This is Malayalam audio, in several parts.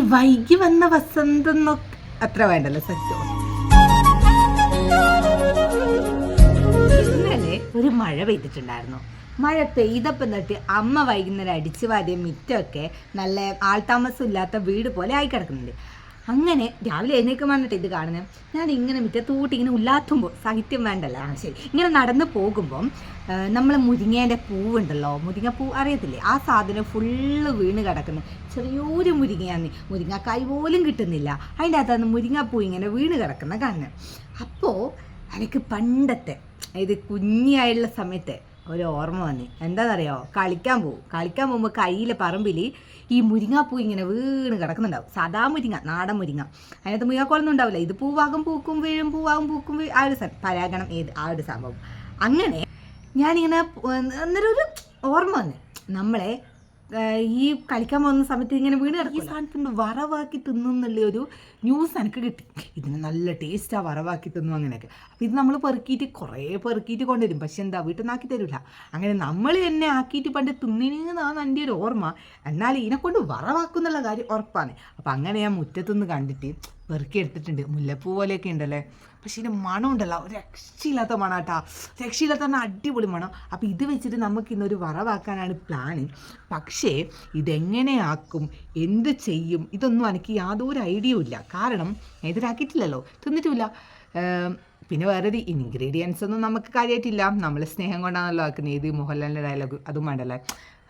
വൈകി വന്ന വസന്തം അത്ര വേണ്ടല്ലോ സത്യം. ഇന്നലെ ഒരു മഴ പെയ്തിട്ടുണ്ടായിരുന്നു. മഴ പെയ്തപ്പം തൊട്ട് അമ്മ വൈകുന്നേരം അടിച്ചു വാരിയ മിറ്റമൊക്കെ നല്ല ആൾതാമസം ഇല്ലാത്ത വീട് പോലെ ആയി കിടക്കുന്നുണ്ട്. അങ്ങനെ രാവിലെ എഴുന്നേൽക്കുമ്പോൾ വന്നിട്ട് ഇത് കാണുന്നത്. ഞാൻ ഇങ്ങനെ മുറ്റത്തോട്ട് ഇങ്ങനെ ഉല്ലാത്തുമ്പോൾ സാഹിത്യം വേണ്ടല്ലോ. ശരി. ഇങ്ങനെ നടന്നു പോകുമ്പം നമ്മൾ മുരിങ്ങേന്റെ പൂവുണ്ടല്ലോ. മുരിങ്ങപ്പൂ അറിയത്തില്ലേ? ആ സാധനം ഫുള്ള് വീണ് കിടക്കുന്നു. ചെറിയൊരു മുരിങ്ങയാന്ന് മുരിങ്ങക്കായ് പോലും കിട്ടുന്നില്ല. അതിന്റെ അകത്താണ് മുരിങ്ങപ്പൂ ഇങ്ങനെ വീണ് കിടക്കുന്ന കാണുന്നത്. അപ്പോൾ എനിക്ക് പണ്ടത്തെ ഇത് കുഞ്ഞിയായുള്ള സമയത്ത് ഒരു ഓർമ്മ വന്നി. എന്താണെന്നറിയോ കളിക്കാൻ പോകും കളിക്കാൻ പോകുമ്പോൾ കയ്യിലെ പറമ്പിൽ ഈ മുരിങ്ങാപ്പൂ ഇങ്ങനെ വീണ് കിടക്കുന്നുണ്ടാവും. സദാ മുരിങ്ങ നാടൻ മുരിങ്ങ. അതിനകത്ത് മുരിങ്ങാക്കോളൊന്നും ഉണ്ടാവില്ല. ഇത് പൂവാകും പൂക്കും വീഴും പൂവാകും പൂക്കും വീഴും. ആ ഒരു പരാഗണം ഏത് ആ ഒരു സംഭവം. അങ്ങനെ ഞാനിങ്ങനെ എന്നൊരു ഓർമ്മ വന്നു. നമ്മളെ ഈ കളിക്കാൻ പോകുന്ന സമയത്ത് ഇങ്ങനെ വീണ് കിടക്കും ഈ സാധനത്തിന്റെ വറവാക്കി തിന്നുന്നുള്ള ഒരു ന്യൂസ് എനിക്ക് കിട്ടി. ഇതിന് നല്ല ടേസ്റ്റാണ് വറവാക്കി തിന്നു അങ്ങനെയൊക്കെ. അപ്പോൾ ഇത് നമ്മൾ പെറുക്കിയിട്ട് കുറേ പെറുക്കിയിട്ട് കൊണ്ടുവരും. പക്ഷെ എന്താ വീട്ടിൽ നിന്ന് ആക്കി തരില്ല അങ്ങനെ നമ്മൾ തന്നെ ആക്കിയിട്ട് പണ്ട് തിന്നിനെന്നാണ് എന്റെ ഒരു ഓർമ്മ. എന്നാൽ ഇതിനെ കൊണ്ട് വറവാക്കുന്നുള്ള കാര്യം ഉറപ്പാണ്. അപ്പോൾ അങ്ങനെ ഞാൻ മുറ്റത്തുനിന്ന് കണ്ടിട്ട് പെറുക്കി എടുത്തിട്ടുണ്ട്. മുല്ലപ്പൂ പോലെയൊക്കെ ഉണ്ടല്ലേ? പക്ഷേ ഇതിന്റെ മണം ഉണ്ടല്ലോ ഒരു രക്ഷയില്ലാത്ത കേട്ടോ രക്ഷയില്ലാത്ത പറഞ്ഞാൽ അടിപൊളി മണം. അപ്പോൾ ഇത് വെച്ചിട്ട് നമുക്ക് ഇന്നൊരു വറവാക്കാനാണ് പ്ലാന് പക്ഷേ ഇതെങ്ങനെയാക്കും? എന്ത് ചെയ്യും? ഇതൊന്നും എനിക്ക് യാതൊരു ഐഡിയയും ഇല്ല. കാരണം ഞാൻ ഇതിലാക്കിയിട്ടില്ലല്ലോ തിന്നിട്ടുമില്ല. ഏം, പിന്നെ വേറൊരു ഇൻഗ്രീഡിയൻസ് ഒന്നും നമുക്ക് കാര്യമായിട്ടില്ല നമ്മൾ സ്നേഹം കൊണ്ടാണല്ലോ ആക്കുന്നത്. ഇത് മോഹൻലാലിന്റെ ഡയലോഗ് അതും വേണ്ടല്ലേ?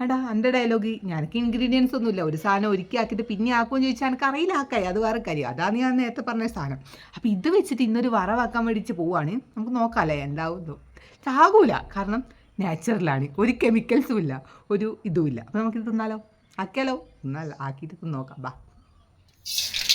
എടാ എന്റെ ഡയലോഗ് ഞാനൊക്കെ ഇൻഗ്രീഡിയൻസ് ഒന്നുമില്ല. ഒരു സാധനം ഒരുക്കി ആക്കിയിട്ട് പിന്നെ ആക്കുമെന്ന് ചോദിച്ചാൽ എനിക്ക് അറിയില്ല ആക്കായി അത് വേറെ കാര്യം. അതാണ് ഞാൻ നേരത്തെ പറഞ്ഞ സാധനം. അപ്പോൾ ഇത് വെച്ചിട്ട് ഇന്നൊരു വറവാക്കാൻ മേടിച്ച് പോവുകയാണ് നമുക്ക് നോക്കാമല്ലേ എന്താവുന്നു ചാകൂല. കാരണം നാച്ചുറലാണ് ഒരു കെമിക്കൽസും ഇല്ല. ഒരു ഇതുമില്ല അപ്പോൾ നമുക്കിത് തിന്നാലോ? ആക്കിയാലോ? തിന്നാലോ. ആക്കിയിട്ട് തിന്നോക്കാം ബാ.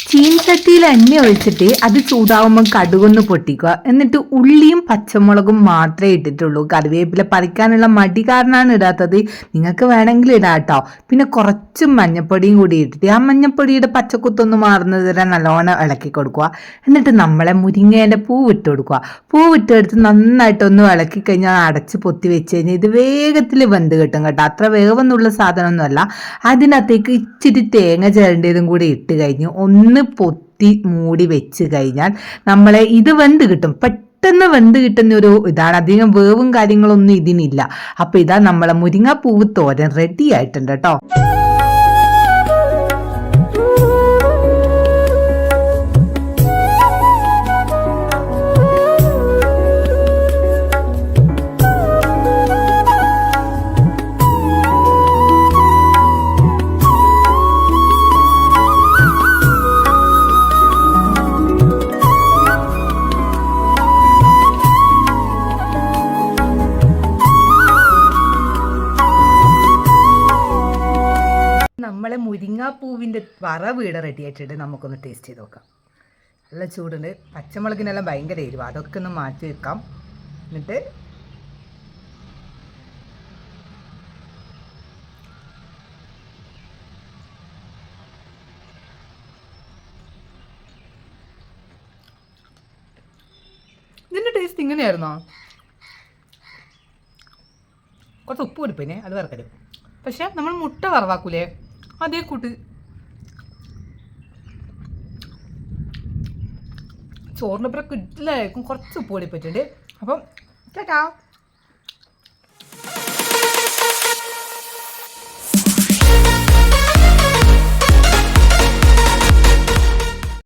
ചീൻചട്ടിയിൽ എണ്ണ ഒഴിച്ചിട്ട് അത് ചൂടാവുമ്പോൾ കടുകൊന്ന് പൊട്ടിക്കുക. എന്നിട്ട് ഉള്ളിയും പച്ചമുളകും മാത്രമേ ഇട്ടിട്ടുള്ളൂ. കറിവേപ്പില പറിക്കാനുള്ള മടി കാരണമാണ് ഇടാത്തത്. നിങ്ങൾക്ക് വേണമെങ്കിൽ ഇടാട്ടോ. പിന്നെ കുറച്ച് മഞ്ഞപ്പൊടിയും കൂടി ഇട്ടിട്ട് ആ മഞ്ഞപ്പൊടിയുടെ പച്ചക്കുത്തൊന്ന് മാറുന്നത് വരെ നല്ലോണം ഇളക്കി കൊടുക്കുക. എന്നിട്ട് നമ്മളെ മുരിങ്ങേന്റെ പൂ വിട്ട് കൊടുക്കുക. പൂ വിട്ടെടുത്ത് നന്നായിട്ടൊന്ന് ഇളക്കി കഴിഞ്ഞാൽ അടച്ച് പൊത്തി വെച്ച് കഴിഞ്ഞാൽ ഇത് വേഗത്തിൽ വെന്ത് കിട്ടും കേട്ടോ. അത്ര വേവൊന്നുള്ള സാധനമൊന്നുമല്ല. അതിനകത്തേക്ക് ഇച്ചിരി തേങ്ങ ചേരേണ്ടതും കൂടി ഇട്ട് കഴിഞ്ഞ് ഒന്ന് പൊത്തി മൂടി വെച്ച് കഴിഞ്ഞാൽ നമ്മളെ ഇത് വെന്ത് കിട്ടും. പെട്ടെന്ന് വെന്ത് കിട്ടുന്ന ഒരു ഇതാണ്. അധികം വേവും കാര്യങ്ങളൊന്നും ഇതിനില്ല. അപ്പൊ ഇതാ നമ്മളെ മുരിങ്ങാപ്പൂവ് തോരൻ റെഡി ആയിട്ടുണ്ട് കേട്ടോ മുരിങ്ങാപ്പൂവിന്റെ വറവ് ഇവിടെ റെഡി ആയിട്ടുണ്ട്. നമുക്കൊന്ന് ടേസ്റ്റ് ചെയ്ത് നോക്കാം. നല്ല ചൂടുണ്ട്. പച്ചമുളകിനെല്ലാം ഭയങ്കര എരിവ്. അതൊക്കെ ഒന്ന് മാറ്റി വെക്കാം. എന്നിട്ട് ഇതിന്റെ ടേസ്റ്റ് ഇങ്ങനെയായിരുന്നോ? കുറച്ച് ഉപ്പ് കൊടുപ്പിനെ അത് വറക്കരുത് പക്ഷേ നമ്മൾ മുട്ട വറവാക്കൂലേ? അതേ കൂട്ട്. ചോറിനൊപ്പം കിട്ടില്ലായിരിക്കും കുറച്ച് ഉപ്പ് കൂടി പറ്റുന്നുണ്ട് അപ്പം ചേട്ടാ